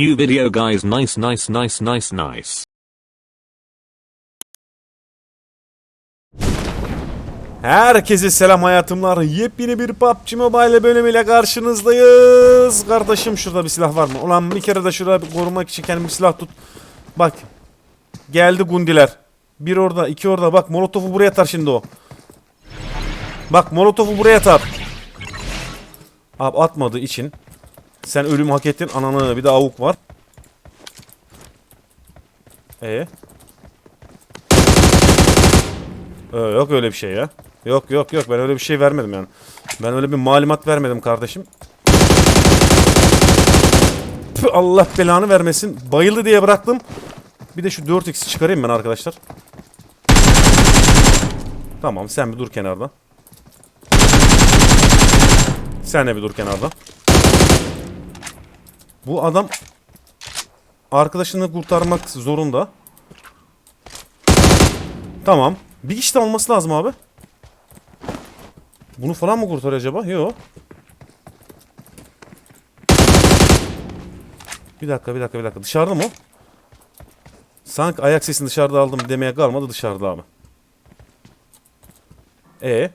New video guys nice nice nice nice nice. Herkese selam hayatımlar. Yepyeni bir PUBG Mobile bölümüyle karşınızdayız. Kardeşim şurada bir silah var mı? Ulan bir kere de şurada bir korumak için kendime bir silah tut. Bak. Geldi gundiler. Bir orada, iki orada. Bak molotofu buraya atar şimdi o. Bak molotofu buraya atar. Abi atmadığı için sen ölüm hak ettin. Ananı bir de avuk var. E Ee, yok öyle bir şey ya. Yok yok yok ben öyle bir şey vermedim yani. Ben öyle bir malumat vermedim kardeşim. Tüh, Allah belanı vermesin. Bayıldı diye bıraktım. Bir de şu 4x'i çıkarayım ben arkadaşlar. Tamam sen bir dur kenarda. Sen de bir dur kenarda. Bu adam arkadaşını kurtarmak zorunda. Tamam. Bir kişi de olması lazım abi. Bunu falan mı kurtarıyor acaba? Yok. Bir dakika bir dakika bir dakika. Dışarıda mı o? Sanki ayak sesini dışarıda aldım demeye kalmadı dışarıda abi. E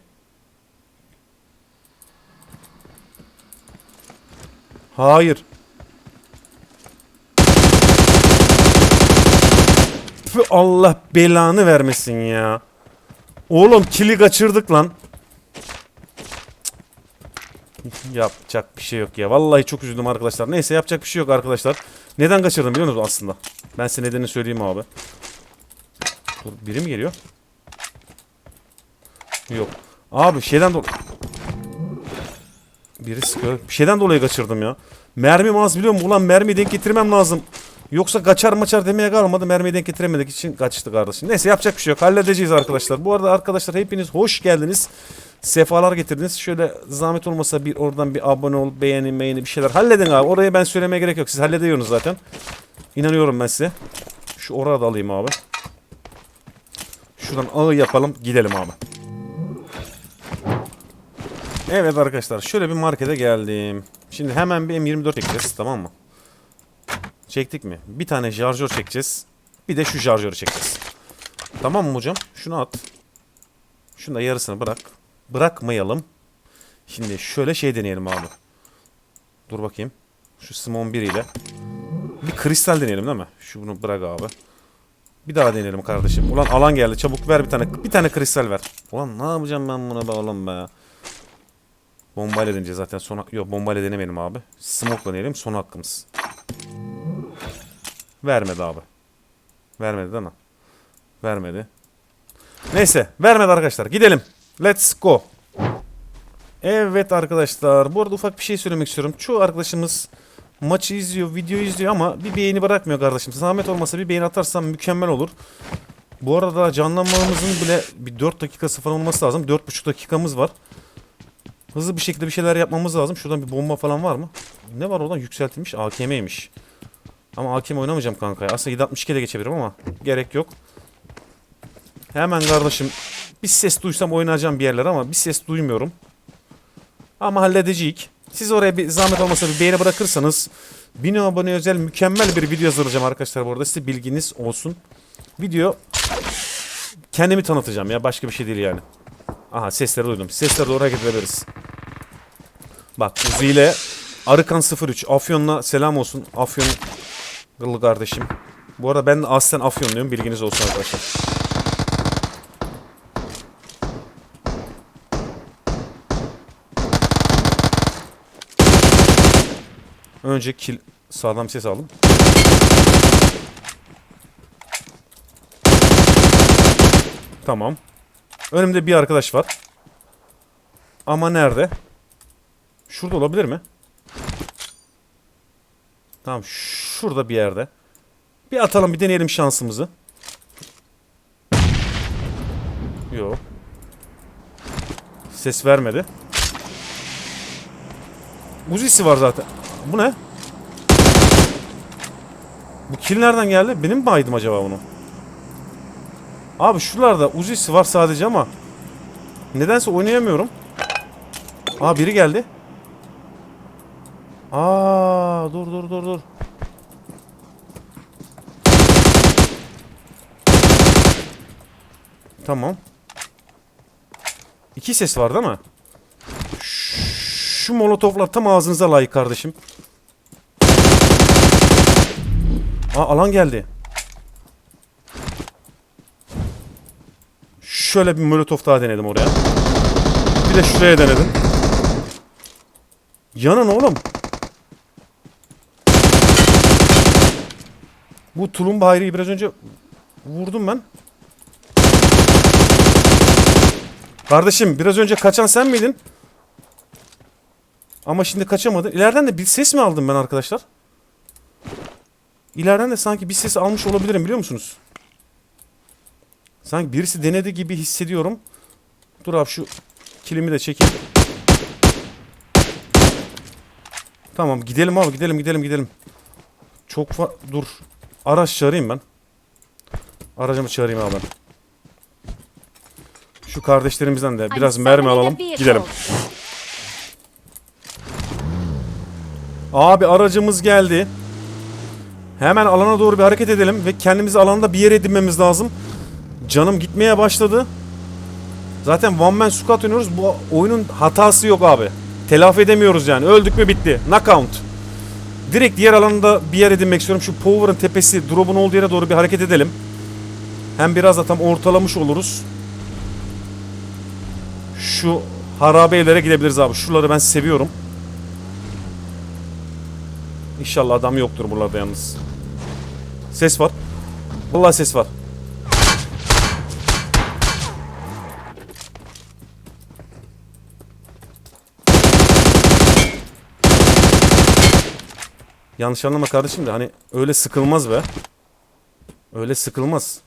Hayır. Tüh, Allah belanı vermesin ya. Oğlum kili kaçırdık lan. Yapacak bir şey yok ya. Vallahi çok üzüldüm arkadaşlar. Neyse yapacak bir şey yok arkadaşlar. Neden kaçırdım biliyor musunuz aslında? Ben size nedenini söyleyeyim abi. Dur biri mi geliyor? Yok. Abi şeyden dolayı... Biri sıkıyor. Bir şeyden dolayı kaçırdım ya. Mermim az biliyor musun? Ulan mermiyi denk getirmem lazım. Yoksa kaçar maçar demeye kalmadı. Mermiyi denk getiremedik için kaçtı kardeşim. Neyse yapacak bir şey yok. Halledeceğiz arkadaşlar. Bu arada arkadaşlar hepiniz hoş geldiniz. Sefalar getirdiniz. Şöyle zahmet olmasa bir oradan bir abone ol, beğeni, beğeni bir şeyler halledin abi. Oraya ben söylemeye gerek yok. Siz hallediyorsunuz zaten. İnanıyorum ben size. Şu oraya da alayım abi. Şuradan ağı yapalım. Gidelim abi. Evet arkadaşlar şöyle bir markete geldim. Şimdi hemen bir M24 çekeceğiz tamam mı? Çektik mi? Bir tane şarjör çekeceğiz. Bir de şu şarjörü çekeceğiz. Tamam mı hocam? Şunu at. Şunu da yarısını bırak. Bırakmayalım. Şimdi şöyle şey deneyelim abi. Dur bakayım. Şu Simon 1 ile. Bir kristal deneyelim değil mi? Şu bunu bırak abi. Bir daha deneyelim kardeşim. Ulan alan geldi. Çabuk ver bir tane. Bir tane kristal ver. Ulan ne yapacağım ben buna be oğlum be. Bombayla deneyeceğiz zaten. Son, yok bombayla denemeyelim abi. Smoke'la deneyelim. Son hakkımız. Vermedi abi. Vermedi değil mi? Vermedi. Neyse. Vermedi arkadaşlar. Gidelim. Let's go. Evet arkadaşlar. Bu arada ufak bir şey söylemek istiyorum. Çoğu arkadaşımız maçı izliyor, video izliyor ama bir beğeni bırakmıyor kardeşim. Zahmet olmasa bir beğeni atarsan mükemmel olur. Bu arada canlanmamızın bile bir 4 dakikası falan olması lazım. 4,5 dakikamız var. Hızlı bir şekilde bir şeyler yapmamız lazım. Şuradan bir bomba falan var mı? Ne var oradan? Yükseltilmiş. AKM'ymiş. Ama AKM oynamayacağım kanka. ya. Aslında 762 de geçebilirim ama gerek yok. Hemen kardeşim bir ses duysam oynayacağım bir yerler ama bir ses duymuyorum. Ama halledecek. Siz oraya bir zahmet olmasa bir beğeni bırakırsanız 1000 abone özel mükemmel bir video hazırlayacağım arkadaşlar bu arada. Size bilginiz olsun. Video kendimi tanıtacağım ya başka bir şey değil yani. Aha sesleri duydum. Sesleri doğru hareket edebiliriz. Bak Uzi ile Arıkan 03 Afyon'la selam olsun. Afyon Gıllı kardeşim. Bu arada ben aslen Afyonluyum. Bilginiz olsun arkadaşlar. Önce kill sağlam ses aldım. Tamam. Önümde bir arkadaş var. Ama nerede? Şurada olabilir mi? Tamam şurada bir yerde. Bir atalım bir deneyelim şansımızı. Yok. Ses vermedi. Uzisi var zaten. Bu ne? Bu kill nereden geldi? Benim mi baydım acaba bunu? Abi şuralarda Uzi'si var sadece ama nedense oynayamıyorum. Aa biri geldi. Aa dur dur dur dur. Tamam. İki ses var değil mi? Şu molotoflar tam ağzınıza layık kardeşim. Aa alan geldi. Şöyle bir molotof daha denedim oraya. Bir de şuraya denedim. Yanın oğlum. Bu tulumba hayriyi biraz önce vurdum ben. Kardeşim biraz önce kaçan sen miydin? Ama şimdi kaçamadın. İleriden de bir ses mi aldım ben arkadaşlar? İleriden de sanki bir ses almış olabilirim biliyor musunuz? Sanki birisi denedi gibi hissediyorum. Dur abi şu kilimi de çekeyim. Tamam gidelim abi gidelim gidelim gidelim. Çok fa... Dur. Araç çağırayım ben. Aracımı çağırayım abi ben. Şu kardeşlerimizden de biraz mermi alalım. Gidelim. Abi aracımız geldi. Hemen alana doğru bir hareket edelim ve kendimizi alanda bir yere edinmemiz lazım. Canım gitmeye başladı. Zaten one man squad oynuyoruz. Bu oyunun hatası yok abi. Telafi edemiyoruz yani. Öldük mü bitti. Knockout. Direkt diğer alanda bir yer edinmek istiyorum. Şu Power'ın tepesi, drop'un olduğu yere doğru bir hareket edelim. Hem biraz da tam ortalamış oluruz. Şu harabe evlere gidebiliriz abi. Şuraları ben seviyorum. İnşallah adam yoktur buralarda yalnız. Ses var. Vallahi ses var. Yanlış anlama kardeşim de hani öyle sıkılmaz be. Öyle sıkılmaz.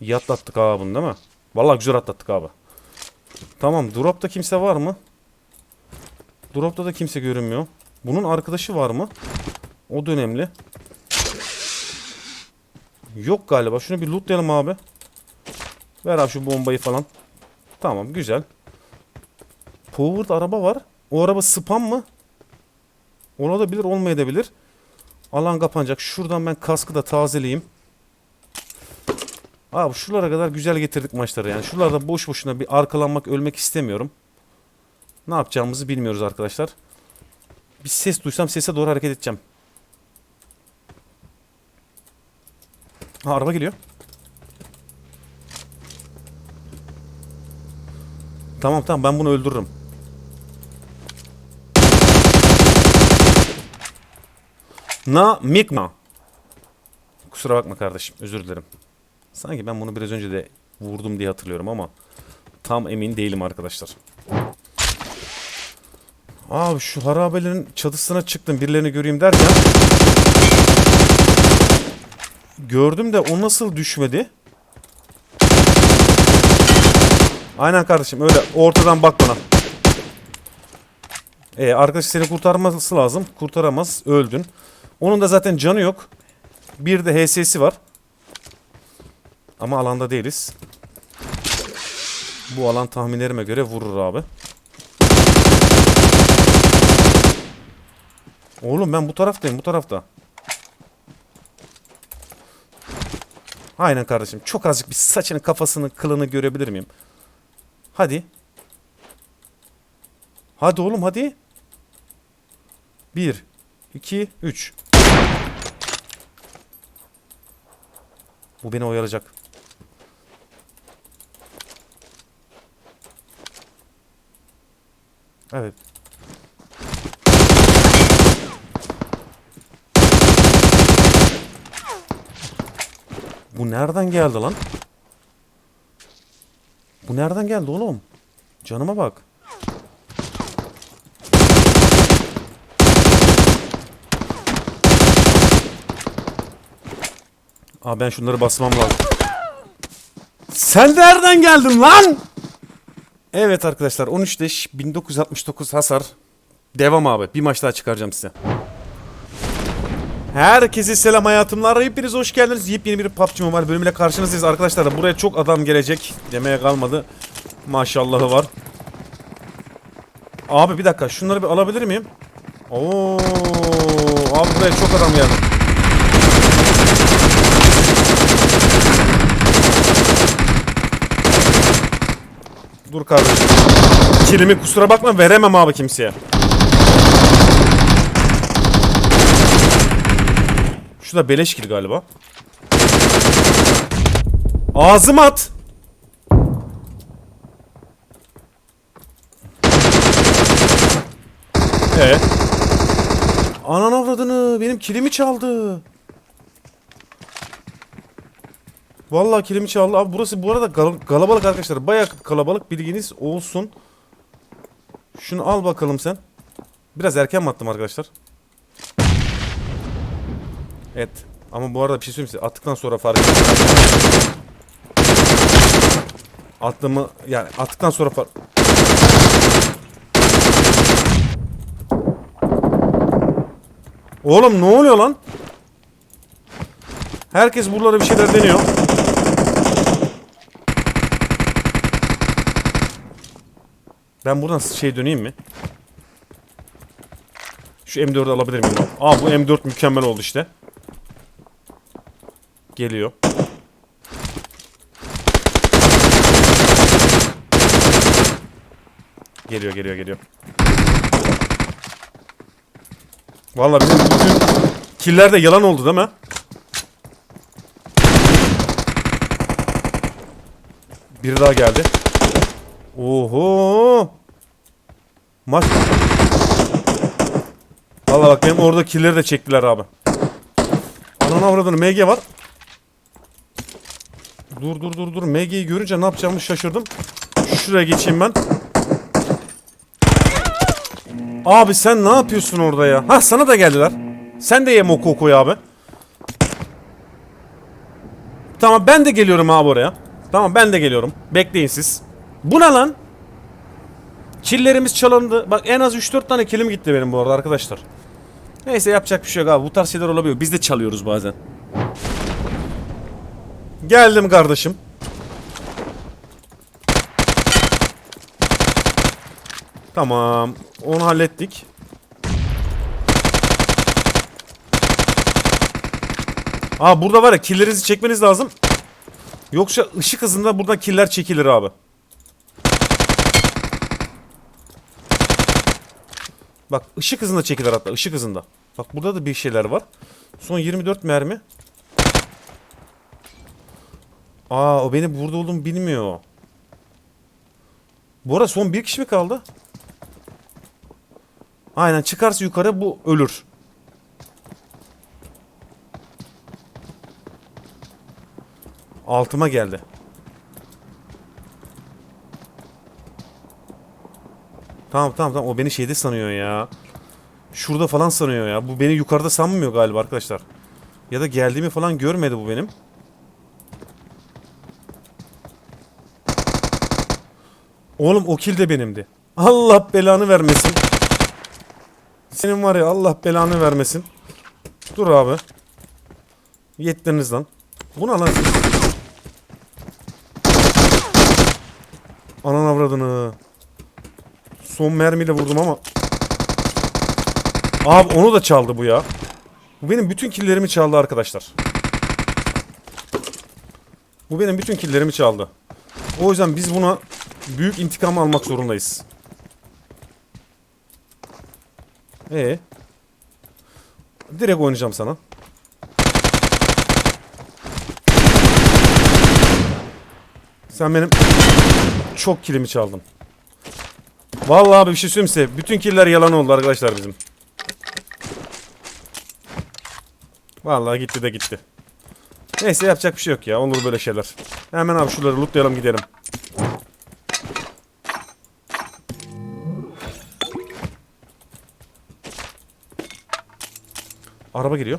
İyi atlattık abi bunu değil mi? Vallahi güzel atlattık abi. Tamam dropta kimse var mı? Dropta da kimse görünmüyor. Bunun arkadaşı var mı? O da önemli. Yok galiba. Şunu bir lootlayalım abi. Ver abi şu bombayı falan. Tamam güzel. Powered araba var. O araba spam mı? Olabilir olmayabilir. Alan kapanacak. Şuradan ben kaskı da tazeleyeyim. Abi şuralara kadar güzel getirdik maçları yani. Şuralarda boş boşuna bir arkalanmak, ölmek istemiyorum. Ne yapacağımızı bilmiyoruz arkadaşlar. Bir ses duysam sese doğru hareket edeceğim. Ha araba geliyor. Tamam tamam ben bunu öldürürüm. Na Mikma. Kusura bakma kardeşim özür dilerim. Sanki ben bunu biraz önce de vurdum diye hatırlıyorum ama tam emin değilim arkadaşlar. Abi şu harabelerin çatısına çıktım birilerini göreyim derken gördüm de o nasıl düşmedi? Aynen kardeşim öyle ortadan bak bana. E arkadaş seni kurtarması lazım. Kurtaramaz. Öldün. Onun da zaten canı yok. Bir de HS'si var. Ama alanda değiliz. Bu alan tahminlerime göre vurur abi. Oğlum ben bu taraftayım bu tarafta. Aynen kardeşim. Çok azıcık bir saçının kafasını kılını görebilir miyim? Hadi. Hadi oğlum hadi. 1 2 3 Bu beni oyalayacak. Evet. Bu nereden geldi lan? Bu nereden geldi oğlum? Canıma bak. Aa ben şunları basmam lazım. Sen nereden geldin lan? Evet arkadaşlar 13 leş 1969 hasar. Devam abi. Bir maç daha çıkaracağım size. Herkese selam hayatımlar. Hepiniz hoş geldiniz. Yepyeni bir PUBG Mobile bölümüyle karşınızdayız arkadaşlar. Buraya çok adam gelecek. Demeye kalmadı. Maşallahı var. Abi bir dakika. Şunları bir alabilir miyim? Oo, abi buraya çok adam geldi. Dur kardeşim. Kilimi kusura bakma veremem abi kimseye. Şu da beleş kill galiba. Ağzıma at. Evet. Anan avradını benim kilimi çaldı. Vallahi kilimi çaldı. Abi burası bu arada gal- kalabalık arkadaşlar. Bayağı kalabalık bilginiz olsun. Şunu al bakalım sen. Biraz erken mi attım arkadaşlar? Evet. Ama bu arada bir şey söyleyeyim size. Attıktan sonra fark ettim. Attığımı yani attıktan sonra fark... Oğlum ne oluyor lan? Herkes buralara bir şeyler deniyor. Ben buradan şey döneyim mi? Şu M4'ü alabilir miyim? Aa bu M4 mükemmel oldu işte. Geliyor. Geliyor geliyor geliyor. Vallahi bizim bütün killer de yalan oldu değil mi? Biri daha geldi. Oho. Maç. Valla bak benim orada killeri de çektiler abi. Ananı avradını MG var. Dur dur dur dur. MG'yi görünce ne yapacağımı şaşırdım. Şuraya geçeyim ben. Abi sen ne yapıyorsun orada ya? Ha sana da geldiler. Sen de ye Mokoko'yu abi. Tamam ben de geliyorum abi oraya. Tamam ben de geliyorum. Bekleyin siz. Bu ne lan? Killerimiz çalındı. Bak en az 3-4 tane kilim gitti benim bu arada arkadaşlar. Neyse yapacak bir şey yok abi. Bu tarz şeyler olabiliyor. Biz de çalıyoruz bazen. Geldim kardeşim. Tamam. Onu hallettik. Aa burada var ya killerinizi çekmeniz lazım. Yoksa ışık hızında buradan killer çekilir abi. Bak ışık hızında çekilir hatta ışık hızında. Bak burada da bir şeyler var. Son 24 mermi. Aa o benim burada olduğumu bilmiyor. Bu arada son bir kişi mi kaldı? Aynen çıkarsa yukarı bu ölür. Altıma geldi. Tamam tamam tamam o beni şeyde sanıyor ya. Şurada falan sanıyor ya. Bu beni yukarıda sanmıyor galiba arkadaşlar. Ya da geldiğimi falan görmedi bu benim. Oğlum o kill de benimdi. Allah belanı vermesin. Senin var ya Allah belanı vermesin. Dur abi. Yettiniz lan. Bu ne lan? Anan avradını. Son mermiyle vurdum ama. Abi onu da çaldı bu ya. Bu benim bütün killerimi çaldı arkadaşlar. Bu benim bütün killerimi çaldı. O yüzden biz buna büyük intikam almak zorundayız. Ee. Direkt oynayacağım sana. Sen benim çok kilimi çaldın. Vallahi abi bir şey söyleyeyim size. Bütün killer yalan oldu arkadaşlar bizim. Vallahi gitti de gitti. Neyse yapacak bir şey yok ya. Olur böyle şeyler. Hemen abi şuraları lootlayalım gidelim. Araba geliyor.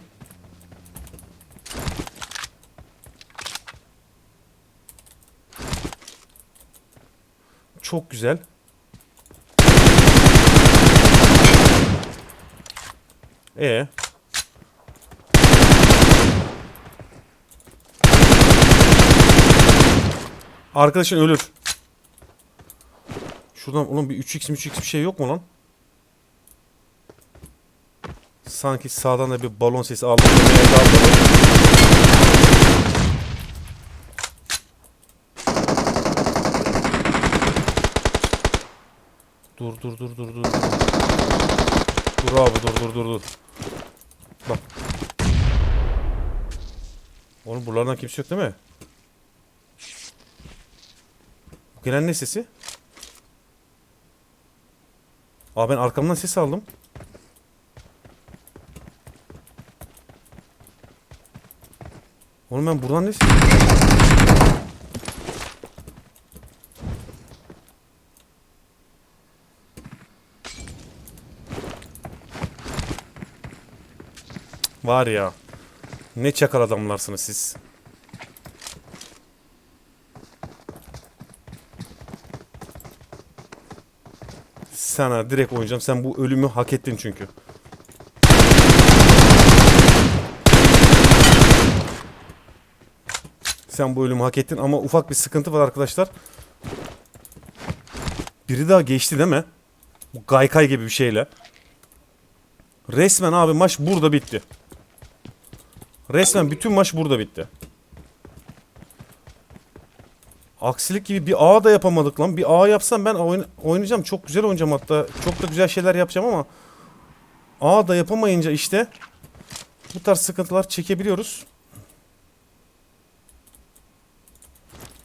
Çok güzel. E Arkadaşın ölür. Şuradan oğlum bir 3x 3x bir şey yok mu lan? Sanki sağdan da bir balon sesi aldım. Dur dur dur dur. Dur abi dur dur dur dur. Bak. Oğlum buralardan kimse yok değil mi? Gelen ne sesi? Aa ben arkamdan ses aldım. Oğlum ben buradan ne ses... Var ya. Ne çakal adamlarsınız siz. Sana direkt oynayacağım. Sen bu ölümü hak ettin çünkü. Sen bu ölümü hak ettin ama ufak bir sıkıntı var arkadaşlar. Biri daha geçti değil mi? Bu gaykay gibi bir şeyle. Resmen abi maç burada bitti. Resmen bütün maç burada bitti. Aksilik gibi bir A da yapamadık lan. Bir A yapsam ben oyn- oynayacağım. Çok güzel oynayacağım hatta. Çok da güzel şeyler yapacağım ama A da yapamayınca işte bu tarz sıkıntılar çekebiliyoruz.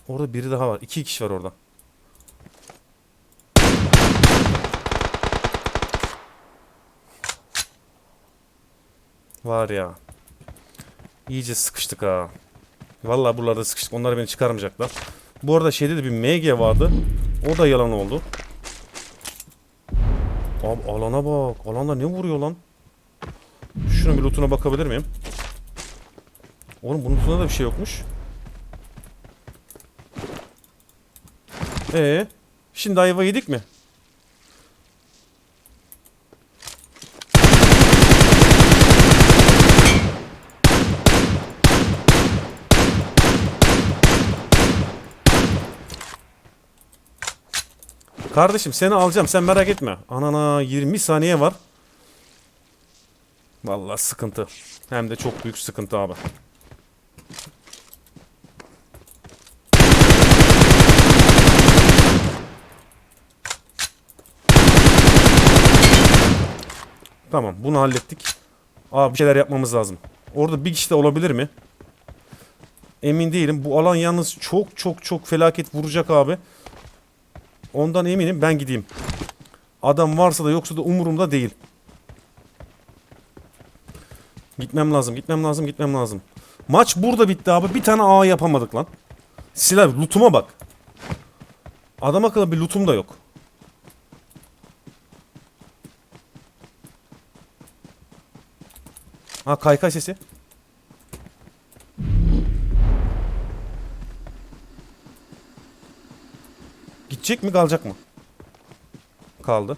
Orada biri daha var. İki kişi var orada. Var ya. İyice sıkıştık ha. Vallahi buralarda sıkıştık. Onlar beni çıkarmayacaklar. Bu arada şeyde de bir MG vardı. O da yalan oldu. Abi alana bak. Alanda ne vuruyor lan? Şunun bir lootuna bakabilir miyim? Oğlum bunun lootunda da bir şey yokmuş. Ee, şimdi ayva yedik mi? Kardeşim seni alacağım sen merak etme. Anana 20 saniye var. Vallahi sıkıntı. Hem de çok büyük sıkıntı abi. Tamam bunu hallettik. Abi bir şeyler yapmamız lazım. Orada bir kişi de olabilir mi? Emin değilim. Bu alan yalnız çok çok çok felaket vuracak abi. Ondan eminim ben gideyim. Adam varsa da yoksa da umurumda değil. Gitmem lazım, gitmem lazım, gitmem lazım. Maç burada bitti abi. Bir tane A yapamadık lan. Silah lootuma bak. Adam akıllı bir lootum da yok. Ha kaykay sesi. Gidecek mi kalacak mı? Kaldı.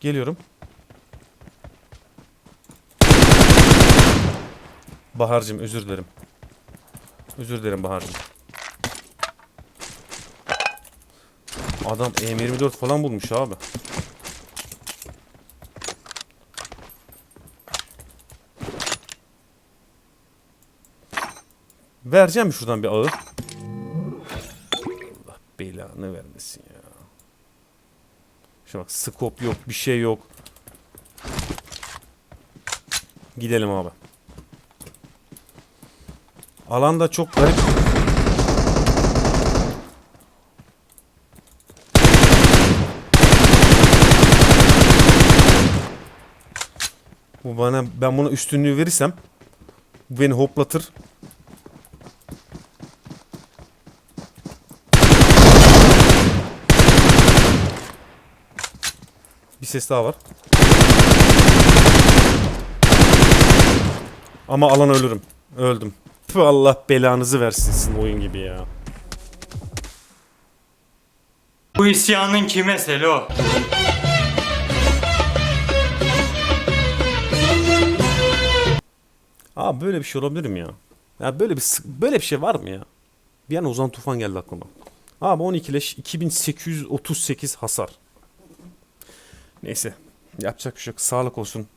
Geliyorum. Bahar'cığım özür dilerim. Özür dilerim Bahar'cığım. Adam M24 falan bulmuş abi. Vereceğim şuradan bir ağı? Allah belanı vermesin ya. Şuna bak scope yok bir şey yok. Gidelim abi. Alanda çok garip. Bu bana ben buna üstünlüğü verirsem bu beni hoplatır. Bir ses daha var. Ama alan ölürüm. Öldüm. Tüh, Allah belanızı versin sizin oyun gibi ya. Bu isyanın kime Selo? Abi böyle bir şey olabilir mi ya? Ya böyle bir böyle bir şey var mı ya? Bir an Ozan Tufan geldi aklıma. Abi 12 leş 2838 hasar. Neyse yapacak bir şey yok. Sağlık olsun.